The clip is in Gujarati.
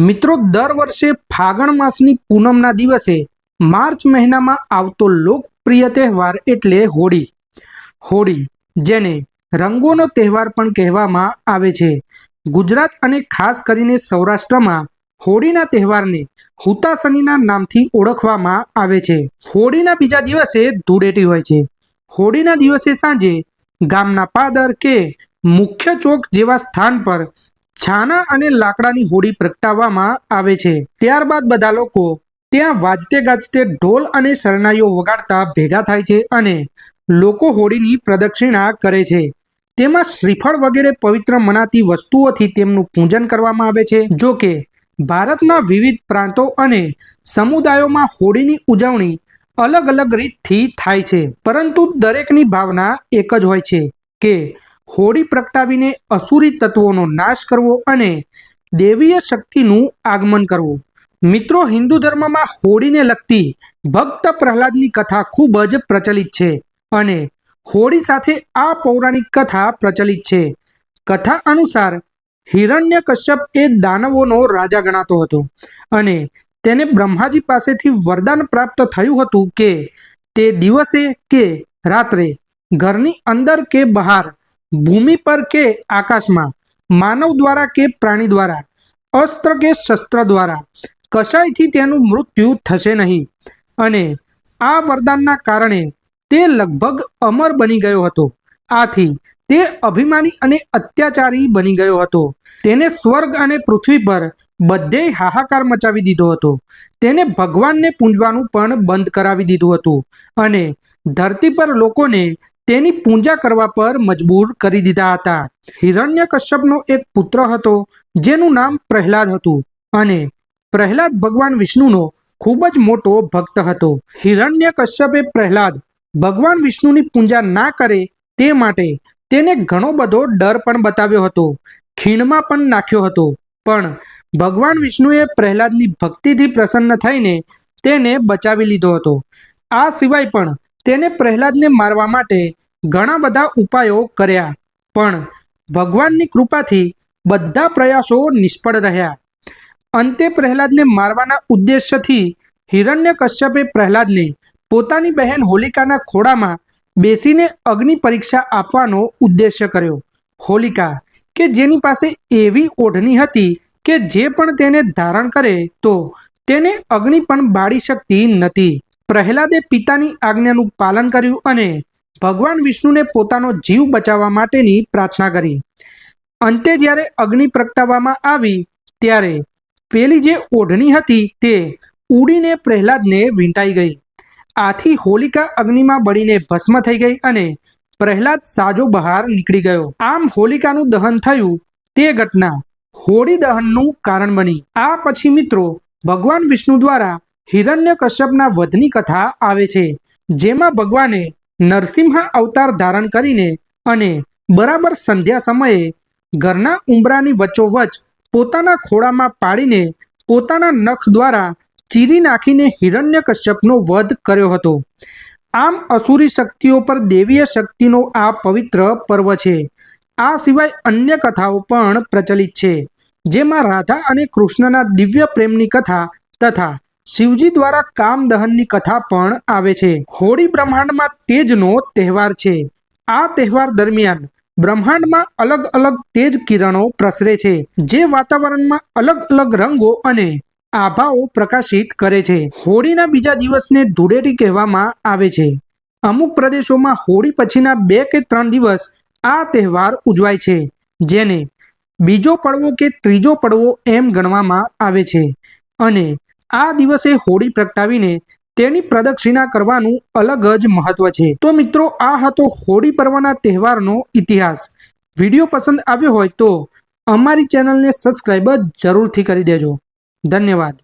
મિત્રો, દર વર્ષે ફાગણ માસની પૂનમના દિવસે માર્ચ મહિનામાં આવતો લોકપ્રિય તહેવાર એટલે હોળી. હોળી, જેને રંગોનો તહેવાર પણ કહેવામાં આવે છે. ગુજરાત અને ખાસ કરીને સૌરાષ્ટ્રમાં હોળીના તહેવારને હુતાસનીના નામથી ઓળખવામાં આવે છે. હોળીના બીજા દિવસે ધૂળેટી હોય છે. હોળીના દિવસે સાંજે ગામના પાદર કે મુખ્ય ચોક જેવા સ્થાન પર છાના અને લાકડાની હોડી પ્રગટાવવામાં આવે છે. ત્યારબાદ બધા લોકો ત્યાં વાજતે ગાજતે ઢોલ અને શરણાઈઓ વગાડતા ભેગા થાય છે અને લોકો હોળીની પ્રદક્ષિણા કરે છે. તેમાં શ્રીફળ વગેરે પવિત્ર મનાતી વસ્તુઓથી તેમનું પૂજન કરવામાં આવે છે. જો કે ભારતના વિવિધ પ્રાંતો અને સમુદાયોમાં હોળીની ઉજવણી અલગ અલગ રીતથી થાય છે. પરંતુ દરેકની ભાવના એક જ હોય છે કે હોળી પ્રગટાવીને અસુરી તત્વોનો નાશ કરવો અને દેવીય શક્તિનું આગમન કરવું. મિત્રો, હિન્દુ ધર્મમાં હોળીને લગતી ભક્ત પ્રહલાદની કથા ખૂબ જ પ્રચલિત છે અને હોળી સાથે આ પૌરાણિક કથા પ્રચલિત છે. કથા અનુસાર હિરણ્ય કશ્યપ એ દાનવોનો રાજા ગણાતો હતો અને તેને બ્રહ્માજી પાસેથી વરદાન પ્રાપ્ત થયું હતું કે તે દિવસે કે રાત્રે ઘરની અંદર કે બહાર ભૂમિ પર કે આકાશમાં? માનવ દ્વારા કે પ્રાણી દ્વારા? અસ્ત્ર કે શસ્ત્ર દ્વારા? કશાયથી તેનું મૃત્યુ થશે નહીં? અને આ વરદાનના કારણે તે લગભગ અમર બની ગયો હતો. આથી તે અભિમાની અને અત્યાચારી બની ગયો હતો. તેને સ્વર્ગ અને પૃથ્વી પર બધે હાહાકાર મચાવી દીધો હતો. તેને ભગવાનને પૂંજવાનું પણ બંધ કરાવી દીધું હતું. અને ધરતી પર લોકોને તેની પૂજા કરવા પર મજબૂર કરી દીધા હતા. હિરણ્ય કશ્યપનો એક પુત્ર હતો, જેનું નામ પ્રહલાદ હતું અને પ્રહલાદ ભગવાન વિષ્ણુનો ખૂબ જ મોટો ભક્ત હતો. હિરણ્ય કશ્યપે પ્રહલાદ ભગવાન વિષ્ણુની પૂજા ના કરે તે માટે તેને ઘણો બધો ડર પણ બતાવ્યો હતો, ખીણમાં પણ નાખ્યો હતો. પણ ભગવાન વિષ્ણુએ પ્રહલાદની ભક્તિથી પ્રસન્ન થઈને તેને બચાવી લીધો હતો. આ સિવાય પણ તેને પ્રહલાદને મારવા માટે ઘણા બધા ઉપાયો કર્યા. પણ ભગવાનની કૃપાથી બધા પ્રયાસો નિષ્ફળ રહ્યા. અંતે પ્રહલાદને મારવાના ઉદ્દેશ્યથી હિરણ્ય કશ્યપે પ્રહલાદને પોતાની બહેન હોલિકાના ખોળામાં બેસીને અગ્નિ પરીક્ષા આપવાનો ઉદ્દેશ્ય કર્યો. હોલિકા, કે જેની પાસે એવી ઓઢણી હતી કે જે પણ તેને ધારણ કરે તો તેને અગ્નિ પણ બાળી શકતી નથી. પ્રહલાદે પિતાની આજ્ઞાનું પાલન કર્યું અને ભગવાન વિષ્ણુને પોતાનો જીવ બચાવવા માટેની પ્રાર્થના કરી. અંતે જ્યારે અગ્નિ પ્રગટાવવામાં આવી, ત્યારે પેલી જે ઓઢણી હતી તે ઉડીને પ્રહલાદને વીંટાઈ ગઈ. આથી હોલિકા અગ્નિમાં બળીને ભસ્મ થઈ ગઈ અને પ્રહલાદ સાજો બહાર નીકળી ગયો. આમ હોલિકાનું દહન થયું, તે ઘટના હોળી દહનનું કારણ બની. આ પછી મિત્રો, ભગવાન વિષ્ણુ દ્વારા હિરણ્ય કશ્યપના વધની કથા આવે છે, જેમાં ભગવાને નરસિંહ અવતાર ધારણ કરીને અને બરાબર સંધ્યા સમયે ઘરના ઉંબરાની વચ્ચોવચ પોતાના ખોળામાં પાડીને પોતાના નખ દ્વારા ચીરી નાખીને હિરણ્ય કશ્યપનો વધ કર્યો હતો. આમ અસુરી શક્તિઓ પર દેવીય શક્તિનો આ પવિત્ર પર્વ છે. આ સિવાય અન્ય કથાઓ પણ પ્રચલિત છે, જેમાં રાધા અને કૃષ્ણના દિવ્ય પ્રેમની કથા તથા શિવજી દ્વારા કામ દહનની કથા પણ આવે છે. હોળી બ્રહ્માંડમાં તેજનો તહેવાર છે. આ તહેવાર દરમિયાન બ્રહ્માંડમાં અલગ અલગ તેજ કિરણો પ્રસરે છે, જે વાતાવરણમાં અલગ અલગ રંગો અને આભાઓ પ્રકાશિત કરે છે. હોળીના બીજા દિવસને ધૂળેટી કહેવામાં આવે છે. અમુક પ્રદેશોમાં હોળી પછીના બે કે ત્રણ દિવસ આ તહેવાર ઉજવાય છે, જેને બીજો પડવો કે ત્રીજો પડવો એમ ગણવામાં આવે છે. અને આ દિવસે હોળી પ્રગટાવીને તેની પ્રદક્ષિણા કરવાનું અલગ જ મહત્વ છે. તો મિત્રો, આ હતો હોળી પર્વના તહેવારનો ઇતિહાસ. વીડિયો પસંદ આવ્યો હોય તો અમારી ચેનલને સબસ્ક્રાઈબ જરૂરથી કરી દેજો. ધન્યવાદ.